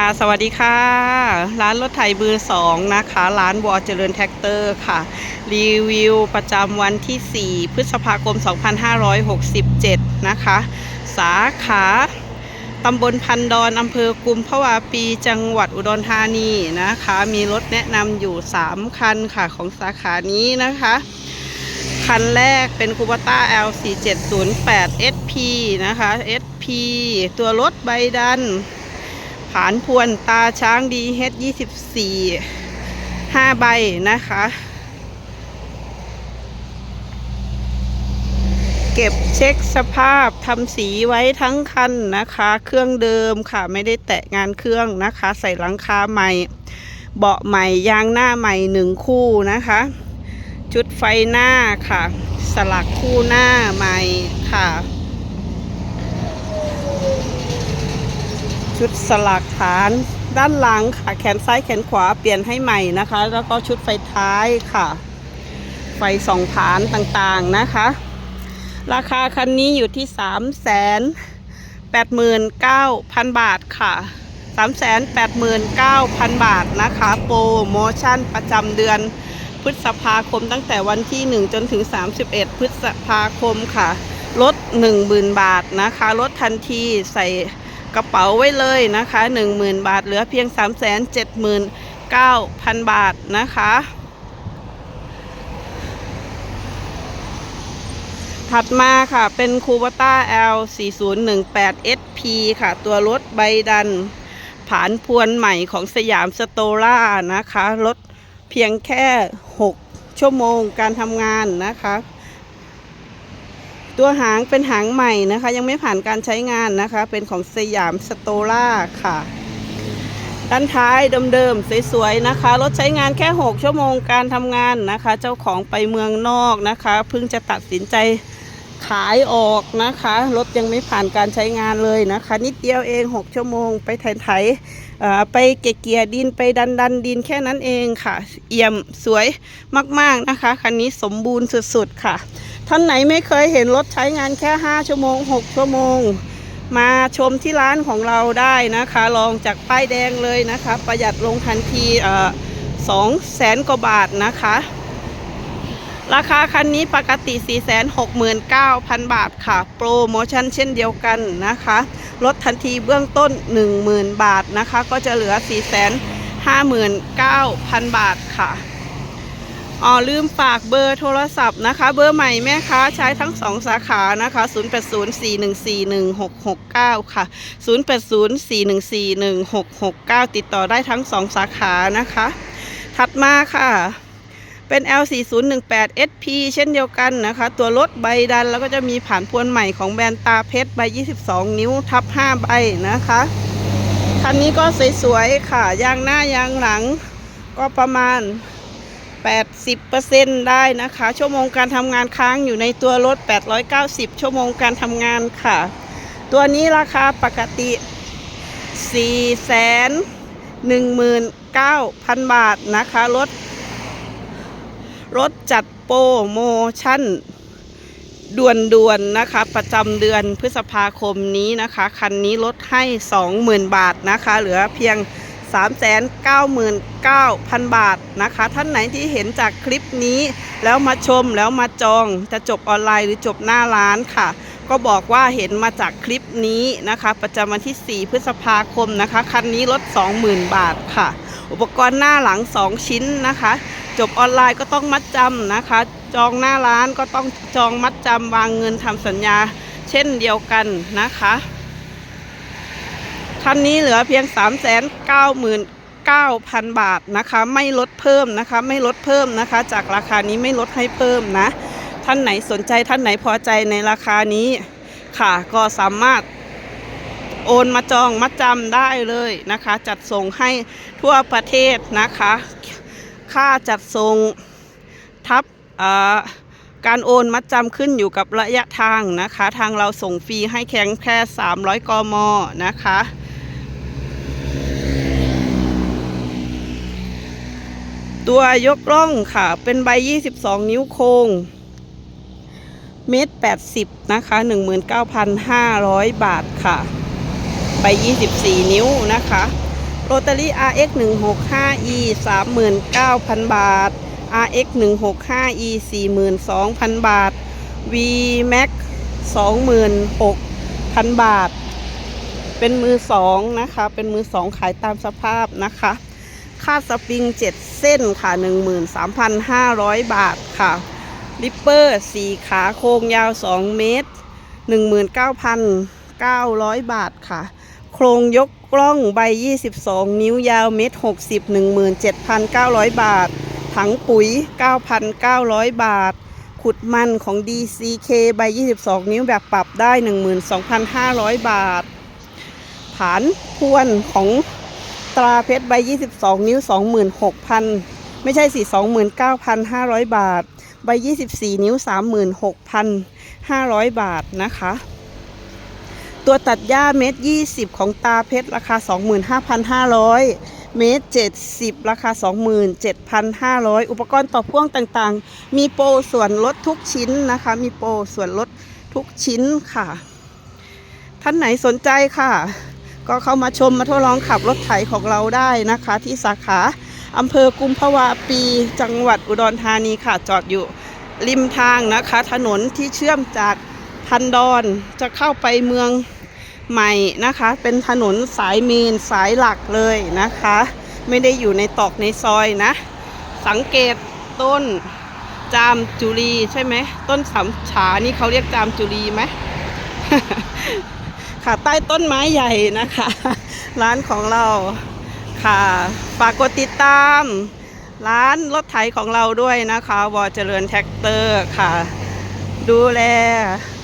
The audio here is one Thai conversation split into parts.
ค่ะ สวัสดีค่ะ ร้านรถไถมือสองนะคะ ร้านวอเจริญแท็กเตอร์ค่ะ รีวิวประจำวันที่ 4 พฤษภาคม 2567 นะคะ สาขาตำบลพันดอนอำเภอกุมภาวาปีจังหวัดอุดรธานีนะคะ มีรถแนะนำอยู่ 3 คันค่ะของสาขานี้นะคะ คันแรกเป็นคูบ a ต้า L4708 SP นะคะ SP ตัวรถใบดัน ผานพวนตาช้างดีเฮด24 5ใบนะคะ เก็บเช็คสภาพทำสีไว้ทั้งคันนะคะ เครื่องเดิมค่ะไม่ได้แตะงานเครื่องนะคะ ใส่หลังคาใหม่ เบาะใหม่ยางหน้าใหม่หนึ่งคู่นะคะ ชุดไฟหน้าค่ะ สลักคู่หน้าใหม่ค่ะ ชุดสลักฐานด้านหลังค่ะ แขนซ้ายแขนขวาเปลี่ยนให้ใหม่นะคะ แล้วก็ชุดไฟท้ายค่ะ ไฟสองฐานต่างๆนะคะ ราคาคันนี้อยู่ที่3 8 9 0 0 0บาทค่ะ3 8 9 0 0 0บาทนะคะ โปรโมชั่นประจำเดือนพฤษภาคมตั้งแต่วันที่ 1 จนถึง 31 พฤษภาคมค่ะ ลด 10,000 บาทนะคะ ลดทันทีใส่ กระเป๋าไว้เลยนะคะ 10,000 บาทเหลือเพียง 379,000 บาทนะคะ ถัดมาค่ะเป็นคูบต้า L 4018 SP ค่ะ ตัวรถใบดัน ผานพวนใหม่ของสยามสโตล่านะคะ รถเพียงแค่ 6 ชั่วโมงการทำงานนะคะ ตัวหางเป็นหางใหม่นะคะ ยังไม่ผ่านการใช้งานนะคะ เป็นของสยามสโตล่าค่ะ ด้านท้ายเดิมๆสวยๆนะคะ รถใช้งานแค่ 6 ชั่วโมงการทำงานนะคะ เจ้าของไปเมืองนอกนะคะ เพิ่งจะตัดสินใจ ขายออกนะคะ รถยังไม่ผ่านการใช้งานเลยนะคะ นิดเดียวเอง 6 ชั่วโมงไปไถๆเอ่อไปเกียร์ดินไปดันดันดินแค่นั้นเองค่ะ เอี่ยมสวยมากๆนะคะคันนี้สมบูรณ์สุดๆค่ะ ท่านไหนไม่เคยเห็นรถใช้งานแค่ 5 ชั่วโมง 6 ชั่วโมง มาชมที่ร้านของเราได้นะคะ ลองจากป้ายแดงเลยนะคะ ประหยัดลงทันทีเอ่อสองแสนกว่าบาทนะคะ ราคาคันนี้ปกติ 469,000 บาทค่ะ โปรโมชั่นเช่นเดียวกันนะคะลดทันทีเบื้องต้น 10,000 บาทนะคะ ก็จะเหลือ 459,000 บาทค่ะอ๋อลืมฝากเบอร์โทรศัพท์นะคะ เบอร์ใหม่แม่ค้าใช้ทั้งสองสาขานะคะ 0804141669 ค่ะ 0804141669 ติดต่อได้ทั้งสองสาขานะคะ ถัดมาค่ะ เป็น L4018 SP เช่นเดียวกันนะคะ ตัวรถใบดันแล้วก็จะมีผ่านพวนใหม่ของแบรนด์ตาเพชรใบ 22 นิ้วทับ 5 ใบนะคะ คันนี้ก็สวยๆค่ะ ยางหน้ายางหลังก็ประมาณ 80%ได้นะคะ ชั่วโมงการทำงานค้างอยู่ในตัวรถ 890 ชั่วโมงการทำงานค่ะ ตัวนี้ราคาปกติ 419,000 บาทนะคะ รถ รถจัดโปรโมชั่นด่วนๆนะคะ ประจำเดือนพฤษภาคมนี้นะคะ คันนี้ลดให้ 20,000 บาทนะคะ เหลือเพียง 399,000 บาทนะคะ ท่านไหนที่เห็นจากคลิปนี้ แล้วมาชมแล้วมาจองจะจบออนไลน์หรือจบหน้าร้านค่ะ ก็บอกว่าเห็นมาจากคลิปนี้นะคะ ประจำวันที่ 4 พฤษภาคมนะคะ คันนี้ลด 20,000 บาทค่ะ อุปกรณ์หน้าหลัง 2 ชิ้นนะคะ จบออนไลน์ก็ต้องมัดจำนะคะ จองหน้าร้านก็ต้องจองมัดจำวางเงินทำสัญญา เช่นเดียวกันนะคะคันนี้เหลือเพียง 399,000 บาทนะคะ ไม่ลดเพิ่มนะคะ ไม่ลดเพิ่มนะคะ จากราคานี้ไม่ลดให้เพิ่มนะ ท่านไหนสนใจท่านไหนพอใจในราคานี้ค่ะ ก็สามารถโอนมาจองมัดจำได้เลยนะคะ จัดส่งให้ทั่วประเทศนะคะ ค่าจัดส่งทับการโอนมัดจำขึ้นอยู่กับระยะทางนะคะ ทางเราส่งฟรีให้แค่แค่ 300 กมนะคะ ตัวยกร่องค่ะ เป็นใบ 22 นิ้วโครงเมตร80นะคะ 19,500 บาทค่ะ ใบ 24 นิ้วนะคะ โรตารี่ RX 165E 39,000 บาท RX 165E 42,000 บาท V Max 26,000 บาท เป็นมือสองนะคะ เป็นมือสองขายตามสภาพนะคะ ค่าสปริง 7 เส้นค่ะ 13,500 บาทค่ะริปเปอร์ 4 ขาโครงยาว 2 เมตร 19,900 บาทค่ะ โครงยกกล้องใบ 22 นิ้วยาวเมตร60 17,900 บาท ถังปุ๋ย 9,900 บาท ขุดมันของ DCK ใบ 22 นิ้วแบบปรับได้ 12,500 บาทฐานพวนของตราเพชรใบ 22 นิ้ว 26,000 ไม่ใช่สิ29,500 บาท ใบ 24 นิ้ว 36,500 บาทนะคะ ตัวตัดหญ้าเมตร20ของตาเพชรราคา 25,500 เมตร 70 ราคา 27,500 อุปกรณ์ต่อพ่วงต่างๆ มีโปรส่วนลดทุกชิ้นนะคะ มีโปรส่วนลดทุกชิ้นค่ะ ท่านไหนสนใจค่ะ ก็เข้ามาชมมาทดลองขับรถไถของเราได้นะคะ ที่สาขาอำเภอกุมภาวะปี จังหวัดอุดรธานีค่ะ จอดอยู่ริมทางนะคะ ถนนที่เชื่อมจาก พันดอนจะเข้าไปเมืองใหม่นะคะ เป็นถนนสายเมนสายหลักเลยนะคะ ไม่ได้อยู่ในตอกในซอยนะ สังเกตต้นจามจุลีใช่ไหมต้นสำฉานี่เขาเรียกจามจุลีไหมค่ะใต้ต้นไม้ใหญ่นะคะ ร้านของเราค่ะฝากกดติดตาม ร้านรถไถของเราด้วยนะคะ วอเจริญแท็กเตอร์ค่ะ ดูแล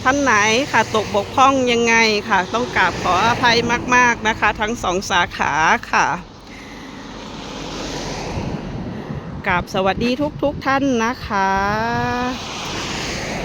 ท่านไหนค่ะตกบกพร่องยังไงค่ะ ต้องกราบขออภัยมาก ๆนะคะ ทั้งสองสาขาค่ะกราบสวัสดีทุกๆทท่านนะคะ